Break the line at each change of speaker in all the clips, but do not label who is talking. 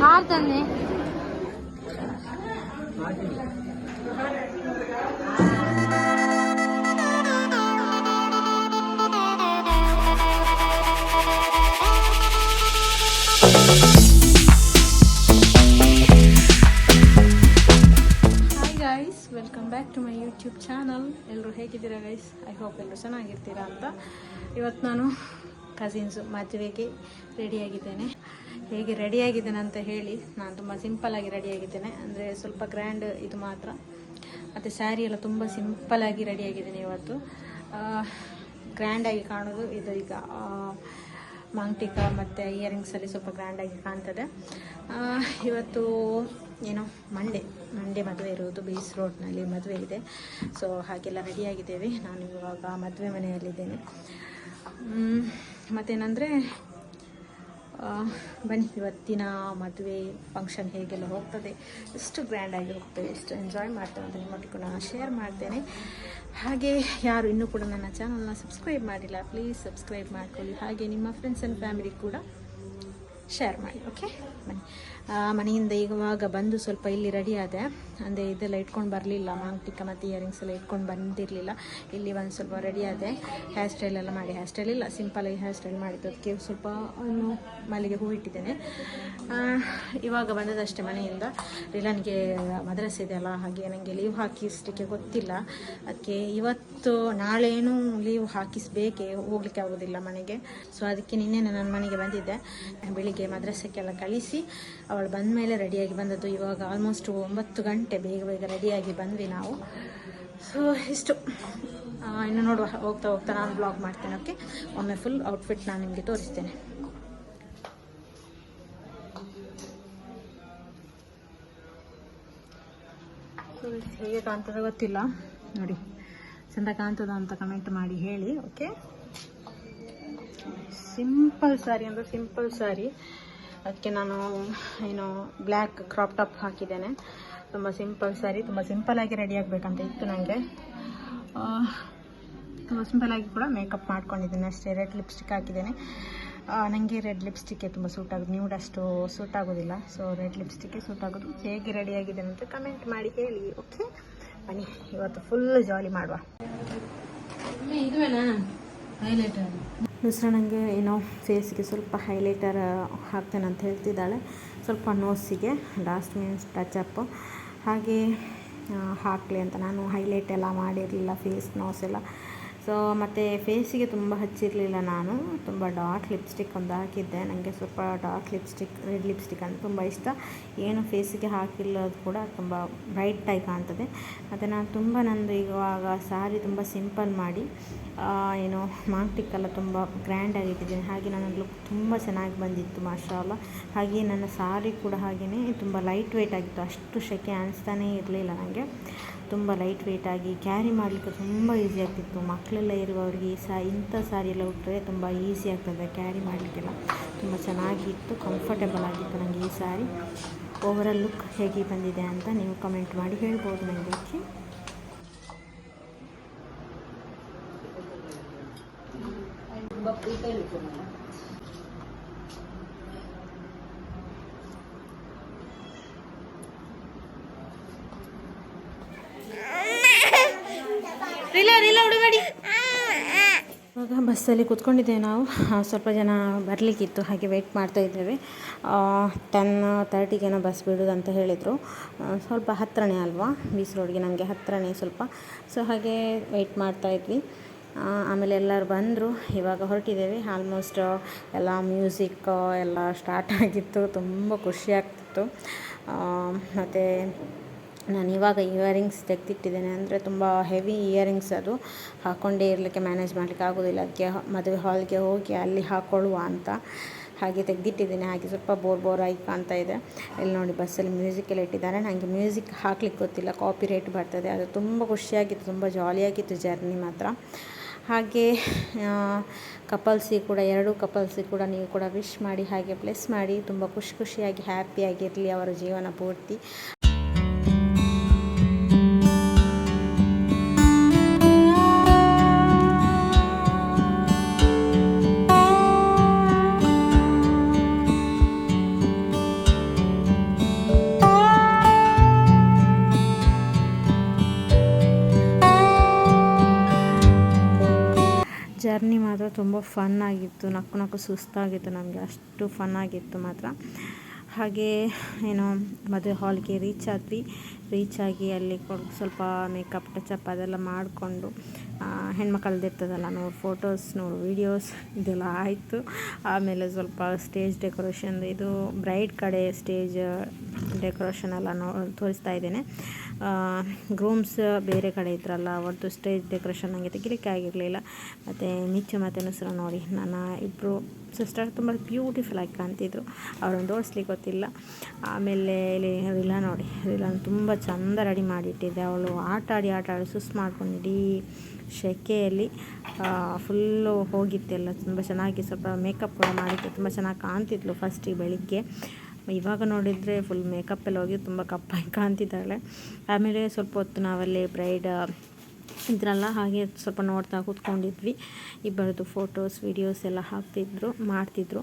ಹಾಲು ತಂದೆ back to my YouTube channel ಎಲ್ಲರೂ ಹೇಗಿದ್ದೀರಾ ಗೈಸ್ ಐ ಹೋಪ್ ಎಲ್ಲರೂ ಚೆನ್ನಾಗಿರ್ತೀರಾ ಅಂತ. ಇವತ್ತು ನಾನು ಕಸಿನ್ಸು ಮದುವೆಗೆ ರೆಡಿಯಾಗಿದ್ದೇನೆ ಹೇಗೆ ರೆಡಿಯಾಗಿದ್ದೇನೆ ಅಂತ ಹೇಳಿ ನಾನು ತುಂಬ ಸಿಂಪಲ್ಲಾಗಿ ರೆಡಿಯಾಗಿದ್ದೇನೆ. ಅಂದರೆ ಸ್ವಲ್ಪ ಗ್ರ್ಯಾಂಡ್ ಇದು ಮಾತ್ರ. ಮತ್ತು ಸ್ಯಾರಿ ಎಲ್ಲ ತುಂಬ ಸಿಂಪಲ್ಲಾಗಿ ರೆಡಿಯಾಗಿದ್ದೇನೆ ಇವತ್ತು. ಗ್ರ್ಯಾಂಡಾಗಿ ಕಾಣೋದು ಇದು ಈಗ ಮಾಂಗ್ಟಿಕ ಮತ್ತು ಇಯರಿಂಗ್ಸಲ್ಲಿ ಸ್ವಲ್ಪ ಗ್ರ್ಯಾಂಡಾಗಿ ಕಾಣ್ತದೆ. ಇವತ್ತು ಏನೋ ಮಂಡೇ ಮಂಡೇ ಮದುವೆ ಇರುವುದು. ಬೀಚ್ ರೋಡ್ನಲ್ಲಿ ಮದುವೆ ಇದೆ. ಸೊ ಹಾಗೆಲ್ಲ ರೆಡಿಯಾಗಿದ್ದೇವೆ. ನಾನು ಇವಾಗ ಮದುವೆ ಮನೆಯಲ್ಲಿದ್ದೇನೆ. ಮತ್ತೇನಂದರೆ ಬನ್ನಿ, ಇವತ್ತಿನ ಮದುವೆ ಫಂಕ್ಷನ್ ಹೇಗೆಲ್ಲ ಹೋಗ್ತದೆ, ಎಷ್ಟು ಗ್ರ್ಯಾಂಡಾಗಿ ಹೋಗ್ತದೆ, ಎಷ್ಟು ಎಂಜಾಯ್ ಮಾಡ್ತೇವೆ ಅಂತ ನಿಮ್ಮೊಟ್ಟಿಗೆ ನಾನು ಶೇರ್ ಮಾಡ್ತೇನೆ. ಹಾಗೆ ಯಾರು ಇನ್ನೂ ಕೂಡ ನನ್ನ ಚಾನಲ್ನ ಸಬ್ಸ್ಕ್ರೈಬ್ ಮಾಡಿಲ್ಲ ಪ್ಲೀಸ್ ಸಬ್ಸ್ಕ್ರೈಬ್ ಮಾಡ್ಕೊಳ್ಳಿ. ಹಾಗೆ ನಿಮ್ಮ ಫ್ರೆಂಡ್ಸ್ ಆ್ಯಂಡ್ ಫ್ಯಾಮಿಲಿ ಕೂಡ ಶೇರ್ ಮಾಡಿ ಓಕೆ ಮನೆಯಿಂದ ಇವಾಗ ಬಂದು ಸ್ವಲ್ಪ ಇಲ್ಲಿ ರೆಡಿ ಆದೆ. ಅಂದರೆ ಇದೆಲ್ಲ ಇಟ್ಕೊಂಡು ಬರಲಿಲ್ಲ. ಮಾಂಗ್ ಮಾಂಗ್ಟಿಕ ಮತ್ತು ಇಯರಿಂಗ್ಸ್ ಎಲ್ಲ ಇಟ್ಕೊಂಡು ಬಂದಿರಲಿಲ್ಲ. ಇಲ್ಲಿ ಒಂದು ಸ್ವಲ್ಪ ರೆಡಿ ಆದೆ. ಹೇರ್ ಸ್ಟೈಲ್ ಎಲ್ಲ ಮಾಡಿ. ಹೇರ್ ಸ್ಟೈಲ್ ಇಲ್ಲ ಸಿಂಪಲಾಗಿ ಹೇರ್ ಸ್ಟೈಲ್ ಮಾಡಿದ್ದು. ಅದಕ್ಕೆ ಸ್ವಲ್ಪ ಮಲ್ಲಿಗೆ ಹೂ ಇಟ್ಟಿದ್ದೇನೆ. ಇವಾಗ ಬಂದದಷ್ಟೇ ಮನೆಯಿಂದ. ರಿಲನ್ಗೆ ಮದ್ರಸ್ ಇದೆ ಅಲ್ಲ, ಹಾಗೆ ನನಗೆ ಲೀವ್ ಹಾಕಿಸ್ಲಿಕ್ಕೆ ಗೊತ್ತಿಲ್ಲ. ಅದಕ್ಕೆ ಇವತ್ತು ನಾಳೇನು ಲೀವ್ ಹಾಕಿಸ್ಬೇಕೇ? ಹೋಗ್ಲಿಕ್ಕೆ ಆಗೋದಿಲ್ಲ ಮನೆಗೆ. ಸೊ ಅದಕ್ಕೆ ನಿನ್ನೆ ನಾನು ಮನೆಗೆ ಬಂದಿದ್ದೆ. ಬೆಳಿಗ್ಗೆ ಮದ್ರಸಕ್ಕೆಲ್ಲ ಕಳಿಸಿ ಅವಳು ಬಂದ ಮೇಲೆ ರೆಡಿಯಾಗಿ ಬಂದದ್ದು. ಇವಾಗ ಆಲ್ಮೋಸ್ಟ್ ಒಂಬತ್ತು ಗಂಟೆ ಬೇಗ ಬೇಗ ರೆಡಿಯಾಗಿ ಬಂದ್ವಿ ನಾವು. ಸೊ ಇಷ್ಟು. ಇನ್ನು ನೋಡುವ. ಹೋಗ್ತಾ ಹೋಗ್ತಾ ನಾನು ಬ್ಲಾಗ್ ಮಾಡ್ತೇನೆ ಓಕೆ ಒಮ್ಮೆ ಫುಲ್ ಔಟ್ಫಿಟ್ ನಾನು ನಿಮಗೆ ತೋರಿಸ್ತೇನೆ. ಹೇಗೆ ಕಾಣ್ತದೆ ಗೊತ್ತಿಲ್ಲ. ನೋಡಿ. ಚಂದ ಕಾಣ್ತದ ಅಂತ ಕಮೆಂಟ್ ಮಾಡಿ ಹೇಳಿ ಓಕೆ ಸಿಂಪಲ್ ಸ್ಯಾರಿ ಅಂದರೆ ಸಿಂಪಲ್ ಸ್ಯಾರಿ ಅದಕ್ಕೆ ನಾನು, ಏನು ಬ್ಲ್ಯಾಕ್ ಕ್ರಾಪ್ ಟಾಪ್ ಹಾಕಿದ್ದೇನೆ. ತುಂಬ ಸಿಂಪಲ್ ಸ್ಯಾರಿ ತುಂಬ ಸಿಂಪಲ್ಲಾಗಿ ರೆಡಿ ಆಗಬೇಕಂತ ಇತ್ತು ನನಗೆ ತುಂಬ ಸಿಂಪಲ್ಲಾಗಿ ಕೂಡ ಮೇಕಪ್ ಮಾಡ್ಕೊಂಡಿದ್ದೇನೆ ಅಷ್ಟೇ. ರೆಡ್ ಲಿಪ್ಸ್ಟಿಕ್ ಹಾಕಿದ್ದೇನೆ. ನನಗೆ ರೆಡ್ ಲಿಪ್ಸ್ಟಿಕ್ಕೇ ತುಂಬ ಸೂಟ್ ಆಗೋದು. ನ್ಯೂಡ್ ಅಷ್ಟು ಸೂಟ್ ಆಗೋದಿಲ್ಲ. ಸೊ ರೆಡ್ ಲಿಪ್ಸ್ಟಿಕ್ಕೇ ಸೂಟ್ ಆಗೋದು. ಹೇಗೆ ರೆಡಿ ಆಗಿದ್ದೇನೆ ಅಂತ ಕಮೆಂಟ್ ಮಾಡಿ ಹೇಳಿ ಓಕೆ ಬನ್ನಿ, ಇವತ್ತು ಫುಲ್ ಜಾಲಿ ಮಾಡುವ. ನನಗೆ ಏನೋ ಫೇಸ್ಗೆ ಸ್ವಲ್ಪ ಹೈಲೈಟರ್ ಹಾಕ್ತೇನೆ ಅಂತ ಹೇಳ್ತಿದ್ದಾಳೆ. ಸ್ವಲ್ಪ ನೋಸಿಗೆ ಲಾಸ್ಟ್ ಮೀನ್ಸ್ ಟಚಪ್ ಹಾಗೆ ಹಾಕಲಿ ಅಂತ. ನಾನು ಹೈಲೈಟ್ ಎಲ್ಲ ಮಾಡಿರಲಿಲ್ಲ ಫೇಸ್ ನೋಸ್ ಎಲ್ಲ. ಸೊ ಮತ್ತು ಫೇಸಿಗೆ ತುಂಬ ಹಚ್ಚಿರಲಿಲ್ಲ ನಾನು. ತುಂಬ ಡಾರ್ಕ್ ಲಿಪ್ಸ್ಟಿಕ್ ಒಂದು ಹಾಕಿದ್ದೆ. ನನಗೆ ಸ್ವಲ್ಪ ಡಾರ್ಕ್ ಲಿಪ್ಸ್ಟಿಕ್ ರೆಡ್ ಲಿಪ್ಸ್ಟಿಕ್ ಅಂತ ತುಂಬ ಇಷ್ಟ. ಏನು ಫೇಸಿಗೆ ಹಾಕಿಲ್ಲದು ಕೂಡ ತುಂಬ ಬ್ರೈಟಾಗಿ ಕಾಣ್ತದೆ ಮತ್ತು ನಾನು ತುಂಬ ನಂದು ಇವಾಗ ಸಾರಿ ತುಂಬ ಸಿಂಪಲ್ ಮಾಡಿ ಏನು ಮಾಂಟಿಕ್ ಎಲ್ಲ ತುಂಬ ಇಟ್ಟಿದ್ದೀನಿ ಹಾಗೆ ನನ್ನ ಲುಕ್ ತುಂಬ ಚೆನ್ನಾಗಿ ಬಂದಿತ್ತು ಮಾಷಾಲ ಹಾಗೆ ನನ್ನ ಸಾರಿ ಕೂಡ ಹಾಗೆಯೇ ತುಂಬ ಲೈಟ್ ವೆಯ್ಟ್ ಆಗಿತ್ತು. ಅಷ್ಟು ಸೆಕೆ ಅನಿಸ್ತಾನೇ ಇರಲಿಲ್ಲ ನನಗೆ ತುಂಬ ಲೈಟ್ ವೆಯ್ಟಾಗಿ ಕ್ಯಾರಿ ಮಾಡಲಿಕ್ಕೆ ತುಂಬ ಈಸಿ ಆಗ್ತಿತ್ತು. ಮಕ್ಕಳೆಲ್ಲ ಇರುವವರಿಗೆ ಸಹ ಇಂಥ ಸಾರಿ ಎಲ್ಲ ಉಟ್ಟರೆ ತುಂಬ ಈಸಿ ಆಗ್ತದೆ ಕ್ಯಾರಿ ಮಾಡಲಿಕ್ಕೆಲ್ಲ. ತುಂಬ ಚೆನ್ನಾಗಿತ್ತು ಕಂಫರ್ಟೇಬಲ್ ಆಗಿತ್ತು ನನಗೆ ಈ ಸಾರಿ ಓವರಾಲ್ ಲುಕ್ ಹೇಗೆ ಬಂದಿದೆ ಅಂತ ನೀವು ಕಮೆಂಟ್ ಮಾಡಿ ಹೇಳ್ಬೋದು ನನಗೆ ಇವಾಗ ಬಸ್ಸಲ್ಲಿ ಕೂತ್ಕೊಂಡಿದ್ದೇವೆ ನಾವು. ಸ್ವಲ್ಪ ಜನ ಬರಲಿಕ್ಕಿತ್ತು ಹಾಗೆ ವೆಯ್ಟ್ ಮಾಡ್ತಾ ಇದ್ದೇವೆ. ಟೆನ್ ತರ್ಟಿಗೇನೋ ಬಸ್ ಬಿಡೋದು ಅಂತ ಹೇಳಿದರು ಸ್ವಲ್ಪ ಹತ್ತಿರನೇ ಅಲ್ವಾ? ಬೀಸ್ ರೋಡ್ಗೆ ನಮಗೆ ಹತ್ತಿರನೇ ಸ್ವಲ್ಪ. ಸೊ ಹಾಗೆ ವೆಯ್ಟ್ ಮಾಡ್ತಾ ಇದ್ವಿ. ಆ, ಆಮೇಲೆ ಎಲ್ಲರೂ ಬಂದರು. ಇವಾಗ ಹೊರಟಿದ್ದೇವೆ. ಆಲ್ಮೋಸ್ಟ್ ಎಲ್ಲ ಮ್ಯೂಸಿಕ್ ಎಲ್ಲ ಸ್ಟಾರ್ಟ್ ಆಗಿತ್ತು. ತುಂಬ ಖುಷಿ ಆಗ್ತಿತ್ತು. ಮತ್ತು ನಾನು ಇವಾಗ ಇಯರಿಂಗ್ಸ್ ತೆಗೆದಿಟ್ಟಿದ್ದೇನೆ ಅಂದರೆ ತುಂಬ ಹೆವಿ ಇಯರಿಂಗ್ಸ್ ಅದು. ಹಾಕ್ಕೊಂಡೇ ಇರಲಿಕ್ಕೆ ಮ್ಯಾನೇಜ್ ಮಾಡಲಿಕ್ಕೆ ಆಗೋದಿಲ್ಲ. ಅದಕ್ಕೆ ಮದುವೆ ಹಾಲ್ಗೆ ಹೋಗಿ ಅಲ್ಲಿ ಹಾಕ್ಕೊಳ್ಳುವ ಅಂತ ಹಾಗೆ ತೆಗೆದಿಟ್ಟಿದ್ದೀನಿ. ಹಾಗೆ ಸ್ವಲ್ಪ ಬೋರ್ ಬೋರ್ ಆಗಿ ಕಾಣ್ತಾ ಇದೆ. ಇಲ್ಲಿ ನೋಡಿ ಬಸ್ಸಲ್ಲಿ ಮ್ಯೂಸಿಕ್ ಎಲ್ಲ ಇಟ್ಟಿದ್ದಾರೆ. ನನಗೆ ಮ್ಯೂಸಿಕ್ ಹಾಕ್ಲಿಕ್ಕೆ ಗೊತ್ತಿಲ್ಲ. ಕಾಪಿ ರೇಟ್ ಬರ್ತದೆ. ಅದು ತುಂಬ ಖುಷಿಯಾಗಿತ್ತು ತುಂಬ ಜಾಲಿಯಾಗಿತ್ತು ಜರ್ನಿ ಮಾತ್ರ. ಹಾಗೆ ಕಪಲ್ಸಿಗೆ ಕೂಡ, ಎರಡು ಕಪಲ್ಸಿಗೆ ಕೂಡ ನೀವು ಕೂಡ ವಿಶ್ ಮಾಡಿ, ಹಾಗೆ ಬ್ಲೆಸ್ ಮಾಡಿ, ತುಂಬ ಖುಷಿ ಖುಷಿಯಾಗಿ ಹ್ಯಾಪಿಯಾಗಿರಲಿ ಅವರ ಜೀವನ ಪೂರ್ತಿ. ತುಂಬ ಫನ್ ಆಗಿತ್ತು ನಕ್ಕು ನಕ್ಕು ಸುಸ್ತಾಗಿತ್ತು ನಮಗೆ ಅಷ್ಟು ಫನ್ ಆಗಿತ್ತು ಮಾತ್ರ. ಹಾಗೆ ಏನೋ ಮದುವೆ ಹಾಲ್ಗೆ ರೀಚ್ ಆದ್ವಿ. ರೀಚ್ ಆಗಿ ಅಲ್ಲಿ ಸ್ವಲ್ಪ ಮೇಕಪ್ ಟಚಪ್ ಅದೆಲ್ಲ ಮಾಡಿಕೊಂಡು ಹೆಣ್ಮಕ್ಳದ್ದು ಇರ್ತದಲ್ಲ ನೋಡು ಫೋಟೋಸ್ ನೋಡು ವೀಡಿಯೋಸ್ ಇದೆಲ್ಲ ಆಯಿತು. ಆಮೇಲೆ ಸ್ವಲ್ಪ ಸ್ಟೇಜ್ ಡೆಕೋರೇಷನ್ ಇದು ಬ್ರೈಡ್ ಕಡೆ ಸ್ಟೇಜ್ ಡೆಕೋರೇಷನ್ ಎಲ್ಲ ನೋ, ತೋರಿಸ್ತಾ ಇದ್ದೇನೆ. ಗ್ರೂಮ್ಸ್ ಬೇರೆ ಕಡೆ ಇದ್ರಲ್ಲ, ಅವ್ರದ್ದು ಸ್ಟೇಜ್ ಡೆಕೋರೇಷನ್ ನನಗೆ ತೆಗಿಲಿಕ್ಕೆ ಆಗಿರಲಿಲ್ಲ. ಮತ್ತು ಮಿಚ್ಚು ಮತ್ತೆ ನೋಡಿ, ನನ್ನ ಇಬ್ಬರು ಸಿಸ್ಟರ್ ತುಂಬ ಬ್ಯೂಟಿಫುಲ್ ಆಗಿ ಕಾಣ್ತಿದ್ರು. ಅವ್ರನ್ನ ತೋರಿಸ್ಲಿಕ್ಕೆ ಗೊತ್ತಿಲ್ಲ. ಆಮೇಲೆ ಇಲ್ಲಿ ರಿಲಾ ನೋಡಿ, ರಿಲಾ ತುಂಬ ಚಂದ ರೆಡಿ ಮಾಡಿಟ್ಟಿದ್ದೆ ಅವಳು ಆಟ ಆಡಿ ಆಟ ಆಡಿ ಸುಸ್ ಮಾಡ್ಕೊಂಡು ಇಡೀ ಸೆಕೆಯಲ್ಲಿ ಫುಲ್ಲು ಹೋಗಿತ್ತೆಲ್ಲ. ತುಂಬ ಚೆನ್ನಾಗಿ ಸ್ವಲ್ಪ ಮೇಕಪ್ ಕೂಡ ಮಾಡಿದ್ದೆ. ತುಂಬ ಚೆನ್ನಾಗಿ ಕಾಣ್ತಿದ್ಲು ಫಸ್ಟಿಗೆ ಬೆಳಿಗ್ಗೆ. ಇವಾಗ ನೋಡಿದರೆ ಫುಲ್ ಮೇಕಪ್ಪೆಲ್ಲ ಹೋಗಿ ತುಂಬ ಕಪ್ಪಾಗಿ ಕಾಣ್ತಿದ್ದಾಳೆ. ಆಮೇಲೆ ಸ್ವಲ್ಪ ಹೊತ್ತು ನಾವಲ್ಲಿ ಬ್ರೈಡ್ ಇದ್ರಲ್ಲ ಹಾಗೆ ಸ್ವಲ್ಪ ನೋಡ್ತಾ ಕೂತ್ಕೊಂಡಿದ್ವಿ. ಇಬ್ಬರದು ಫೋಟೋಸ್, ವೀಡಿಯೋಸ್ ಎಲ್ಲ ಹಾಕ್ತಿದ್ರು, ಮಾಡ್ತಿದ್ರು.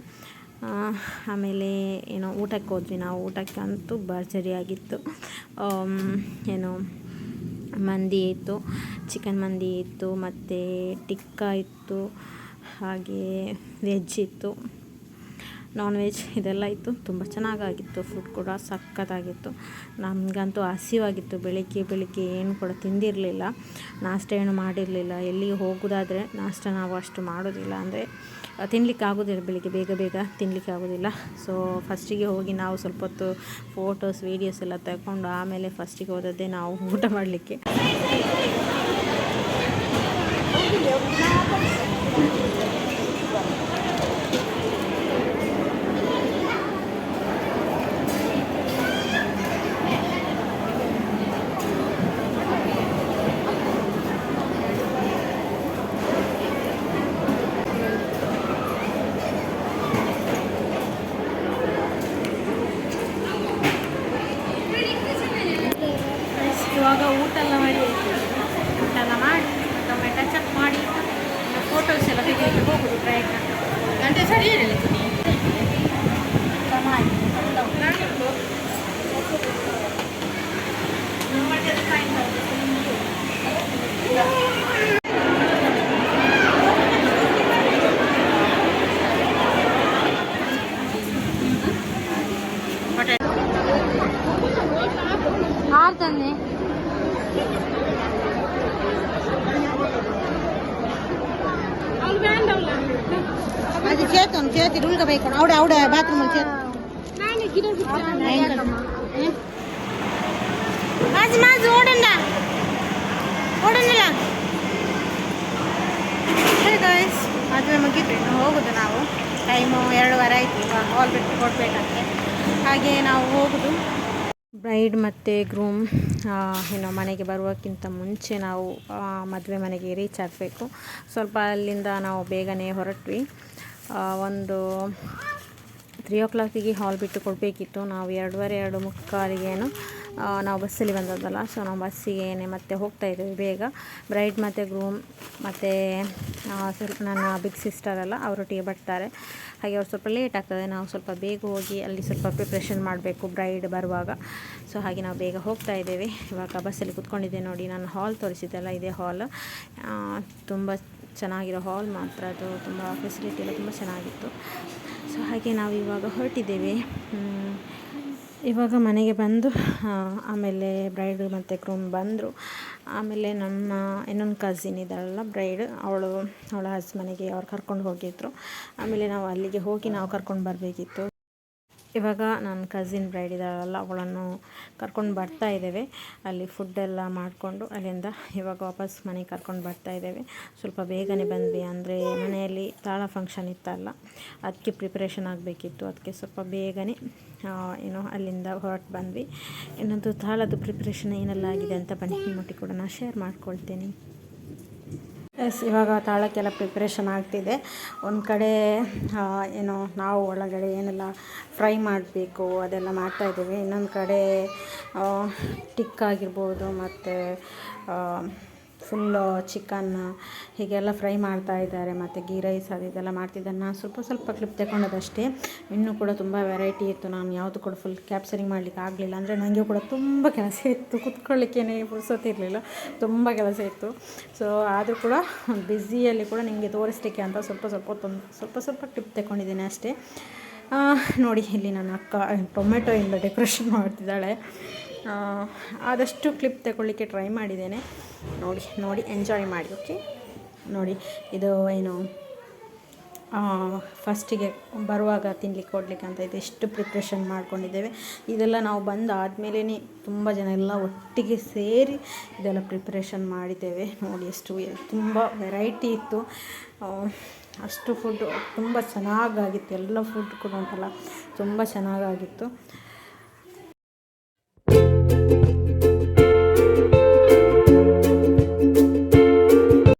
ಆಮೇಲೆ ಏನೋ ಊಟಕ್ಕೆ ಹೋದ್ವಿ ನಾವು. ಊಟಕ್ಕೆ ಅಂತೂ ಭರ್ಜರಿಯಾಗಿತ್ತು ಆಗಿತ್ತು. ಏನು ಮಂದಿ ಇತ್ತು, ಚಿಕನ್ ಮಂದಿ ಇತ್ತು, ಮತ್ತು ಟಿಕ್ಕಾ ಇತ್ತು, ಹಾಗೆ ವೆಜ್ ಇತ್ತು. ನಾನ್ ವೆಜ್ ಇದೆಲ್ಲ ಇತ್ತು. ತುಂಬ ಚೆನ್ನಾಗಾಗಿತ್ತು. ಫುಡ್ ಕೂಡ ಸಖತ್ತಾಗಿತ್ತು. ನಮಗಂತೂ ಹಸಿವಾಗಿತ್ತು. ಬೆಳಿಗ್ಗೆ ಬೆಳಿಗ್ಗೆ ಏನು ಕೂಡ ತಿಂದಿರಲಿಲ್ಲ. ನಾಷ್ಟ ಏನು ಮಾಡಿರಲಿಲ್ಲ. ಎಲ್ಲಿಗೆ ಹೋಗೋದಾದರೆ ನಾಷ್ಟ ನಾವು ಅಷ್ಟು ಮಾಡೋದಿಲ್ಲ. ಅಂದರೆ ತಿನ್ನಲಿಕ್ಕೆ ಆಗೋದಿಲ್ಲ. ಬೆಳಿಗ್ಗೆ ಬೇಗ ಬೇಗ ತಿನ್ನಲಿಕ್ಕೆ ಆಗೋದಿಲ್ಲ. ಸೊ ಫಸ್ಟಿಗೆ ಹೋಗಿ ನಾವು ಸ್ವಲ್ಪ ಹೊತ್ತು ಫೋಟೋಸ್ ವೀಡಿಯೋಸ್ ಎಲ್ಲ ತಗೊಂಡು ಆಮೇಲೆ ಫಸ್ಟಿಗೆ ಹೋದದ್ದೇ ನಾವು ಊಟ ಮಾಡಲಿಕ್ಕೆ ಇವಾಗ ಊಟ ಎಲ್ಲ ಮಾಡಿ ಊಟ ಎಲ್ಲ ಮಾಡಿ ಮತ್ತೊಮ್ಮೆ ಟಚಪ್ ಮಾಡಿ ಫೋಟೋಸ್ ಎಲ್ಲ ತೆಗೆಯಲಿಕ್ಕೆ ಹೋಗುದು ಪ್ರಯತ್ನ ಗಂಟೆ ಸರಿ ಇರಲಿ ಹಾರ್ ತಂದೆ
అది చేతాను చేతి రూల్గా పోయికోండి ఆవిడ ఆవిడ బాత్రూమ్ చేతి మాజు మాజు ఓడండా ಓಡೋಣಿಲ್ಲ ಗೈಸ್ ಮದುವೆ ಮುಗಿತು ಇನ್ನು ಹೋಗುದು ನಾವು ಟೈಮು ಎರಡೂವರೆ ಆಯಿತು ಇವಾಗ ಹಾಲ್ ಬಿಟ್ಟು ಕೊಡಬೇಕಂತೆ ಹಾಗೆ ನಾವು ಹೋಗುದು
ಬ್ರೈಡ್ ಮತ್ತು ಗ್ರೂಮ್ ಏನು ಮನೆಗೆ ಬರುವಕ್ಕಿಂತ ಮುಂಚೆ ನಾವು ಮದುವೆ ಮನೆಗೆ ರೀಚ್ ಆಗಬೇಕು. ಸ್ವಲ್ಪ ಅಲ್ಲಿಂದ ನಾವು ಬೇಗನೆ ಹೊರಟ್ವಿ. ಒಂದು ತ್ರೀ ಓ ಕ್ಲಾಕಿಗೆ ಹಾಲ್ ಬಿಟ್ಟು ಕೊಡಬೇಕಿತ್ತು. ನಾವು ಎರಡೂವರೆ ಎರಡು ಆ, ನಾವು ಬಸ್ಸಲ್ಲಿ ಬಂದದ್ದಲ್ಲ. ಸೊ ನಾವು ಬಸ್ಸಿಗೆ ಮತ್ತೆ ಹೋಗ್ತಾ ಇದ್ದೀವಿ ಬೇಗ. ಬ್ರೈಡ್ ಮತ್ತು ಗ್ರೂಮ್ ಮತ್ತು ಸ್ವಲ್ಪ ನನ್ನ ಬಿಗ್ ಸಿಸ್ಟರ್ ಎಲ್ಲ ಅವರೊಟ್ಟಿಗೆ ಬರ್ತಾರೆ. ಹಾಗೆ ಅವ್ರು ಸ್ವಲ್ಪ ಲೇಟ್ ಆಗ್ತದೆ. ನಾವು ಸ್ವಲ್ಪ ಬೇಗ ಹೋಗಿ ಅಲ್ಲಿ ಸ್ವಲ್ಪ ಪ್ರಿಪ್ರೇಷನ್ ಮಾಡಬೇಕು ಬ್ರೈಡ್ ಬರುವಾಗ. ಸೊ ಹಾಗೆ ನಾವು ಬೇಗ ಹೋಗ್ತಾ ಇದ್ದೇವೆ. ಇವಾಗ ಬಸ್ಸಲ್ಲಿ ಕುತ್ಕೊಂಡಿದ್ದೆ ನೋಡಿ, ನಾನು ಹಾಲ್ ತೋರಿಸಿದ್ದೆಲ್ಲ ಇದೇ ಹಾಲ್ ತುಂಬ ಚೆನ್ನಾಗಿರೋ ಹಾಲ್ ಮಾತ್ರ. ಅದು ತುಂಬ ಫೆಸಿಲಿಟಿ ಎಲ್ಲ ತುಂಬ ಚೆನ್ನಾಗಿತ್ತು. ಸೊ ಹಾಗೆ ನಾವು ಇವಾಗ ಹೊರಟಿದ್ದೇವೆ ಇವಾಗ ಮನೆಗೆ ಬಂದು ಆಮೇಲೆ ಬ್ರೈಡ್ ಮತ್ತು ಕ್ರೂಮ್ ಬಂದರು. ಆಮೇಲೆ ನಮ್ಮ ಇನ್ನೊಂದು ಕಝಿನ್ ಇದ್ದಾಳಲ್ಲ ಬ್ರೈಡ್ ಅವಳು ಅವಳ ಹಸ್ ಮನೆಗೆ ಅವ್ರು ಕರ್ಕೊಂಡು ಹೋಗಿದ್ರು. ಆಮೇಲೆ ನಾವು ಅಲ್ಲಿಗೆ ಹೋಗಿ ನಾವು ಕರ್ಕೊಂಡು ಬರಬೇಕಿತ್ತು. ಇವಾಗ ನನ್ನ ಕಸಿನ್ ಬ್ರೈಡ್ ಇದ್ದಾಳಲ್ಲ, ಅವಳನ್ನು ಕರ್ಕೊಂಡು ಬರ್ತಾ ಇದ್ದೇವೆ. ಅಲ್ಲಿ ಫುಡ್ಡೆಲ್ಲ ಮಾಡಿಕೊಂಡು ಅಲ್ಲಿಂದ ಇವಾಗ ವಾಪಸ್ ಮನೆಗೆ ಕರ್ಕೊಂಡು ಬರ್ತಾ ಇದ್ದೇವೆ. ಸ್ವಲ್ಪ ಬೇಗನೆ ಬಂದ್ವಿ ಅಂದರೆ ಮನೆಯಲ್ಲಿ ತಾಳ ಫಂಕ್ಷನ್ ಇತ್ತಲ್ಲ, ಅದಕ್ಕೆ ಪ್ರಿಪ್ರೇಷನ್ ಆಗಬೇಕಿತ್ತು. ಅದಕ್ಕೆ ಸ್ವಲ್ಪ ಬೇಗನೆ ಏನೋ ಅಲ್ಲಿಂದ ಹೊರಟು ಬಂದ್ವಿ. ಇನ್ನೊಂದು ತಾಳದ ಪ್ರಿಪ್ರೇಷನ್ ಏನೆಲ್ಲ ಆಗಿದೆ ಅಂತ ಬನ್ನಿ ನಿಮ್ಮೊಟ್ಟಿಗೆ ಕೂಡ ನಾನು ಶೇರ್ ಮಾಡ್ಕೊಳ್ತೇನೆ. ಎಸ್, ಇವಾಗ ತಾಳಕ್ಕೆಲ್ಲ ಪ್ರಿಪ್ರೇಷನ್ ಆಗ್ತಿದೆ. ಒಂದು ಕಡೆ ಏನು ನಾವು ಒಳಗಡೆ ಏನೆಲ್ಲ ಫ್ರೈ ಮಾಡಬೇಕು, ಅದೆಲ್ಲ ಮಾಡ್ತಾಯಿದ್ದೀವಿ ಇನ್ನೊಂದು ಕಡೆ ಟಿಕ್ ಆಗಿರ್ಬೋದು, ಮತ್ತು ಫುಲ್ ಚಿಕನ್ ಹೀಗೆಲ್ಲ ಫ್ರೈ ಮಾಡ್ತಾ ಇದ್ದಾರೆ. ಮತ್ತು ಗೀ ರೈಸ್ ಅದು ಇದೆಲ್ಲ ಮಾಡ್ತಿದ್ದಾರೆ. ನಾನು ಸ್ವಲ್ಪ ಸ್ವಲ್ಪ ಕ್ಲಿಪ್ ತಗೊಂಡದಷ್ಟೇ ಇನ್ನೂ ಕೂಡ ತುಂಬ ವೆರೈಟಿ ಇತ್ತು. ನಾನು ಯಾವುದು ಕೂಡ ಫುಲ್ ಕ್ಯಾಪ್ಚರಿಂಗ್ ಮಾಡಲಿಕ್ಕೆ ಆಗಲಿಲ್ಲ. ಅಂದರೆ ನನಗೆ ಕೂಡ ತುಂಬ ಕೆಲಸ ಇತ್ತು. ಕುತ್ಕೊಳ್ಳಿಕ್ಕೇ ಪುರ್ಸೊತ್ತಿರಲಿಲ್ಲ ತುಂಬ ಕೆಲಸ ಇತ್ತು. ಸೊ ಆದರೂ ಕೂಡ ಬ್ಯುಸಿಯಲ್ಲಿ ಕೂಡ ನಿಮಗೆ ತೋರಿಸ್ಲಿಕ್ಕೆ ಅಂತ ಸ್ವಲ್ಪ ಸ್ವಲ್ಪ ತುಂಬ ಸ್ವಲ್ಪ ಸ್ವಲ್ಪ ಕ್ಲಿಪ್ ತಗೊಂಡಿದ್ದೀನಿ ಅಷ್ಟೇ. ನೋಡಿ, ಇಲ್ಲಿ ನನ್ನ ಅಕ್ಕ ಟೊಮೆಟೊ ಡೆಕೋರೇಷನ್ ಮಾಡ್ತಿದ್ದಾಳೆ. ಆದಷ್ಟು ಕ್ಲಿಪ್ ತಗೊಳ್ಳಿಕ್ಕೆ ಟ್ರೈ ಮಾಡಿದ್ದೇನೆ. ನೋಡಿ ನೋಡಿ ಎಂಜಾಯ್ ಮಾಡಿ, ಓಕೆ? ನೋಡಿ, ಇದು ಏನು ಫಸ್ಟಿಗೆ ಬರುವಾಗ ತಿನ್ಲಿಕ್ಕೆ, ಕೊಡಲಿಕ್ಕೆ ಅಂತ ಇದು ಎಷ್ಟು ಪ್ರಿಪ್ರೇಷನ್ ಮಾಡ್ಕೊಂಡಿದ್ದೇವೆ. ಇದೆಲ್ಲ ನಾವು ಬಂದು ತುಂಬ ಜನ ಎಲ್ಲ ಒಟ್ಟಿಗೆ ಸೇರಿ ಇದೆಲ್ಲ ಪ್ರಿಪ್ರೇಷನ್ ಮಾಡಿದ್ದೇವೆ. ನೋಡಿ, ಎಷ್ಟು, ತುಂಬ ವೆರೈಟಿ ಇತ್ತು. ಅಷ್ಟು ಫುಡ್ಡು ತುಂಬ ಚೆನ್ನಾಗಾಗಿತ್ತು. ಎಲ್ಲ ಫುಡ್ ಕೂಡ ಉಂಟಲ್ಲ ತುಂಬ ಚೆನ್ನಾಗಾಗಿತ್ತು.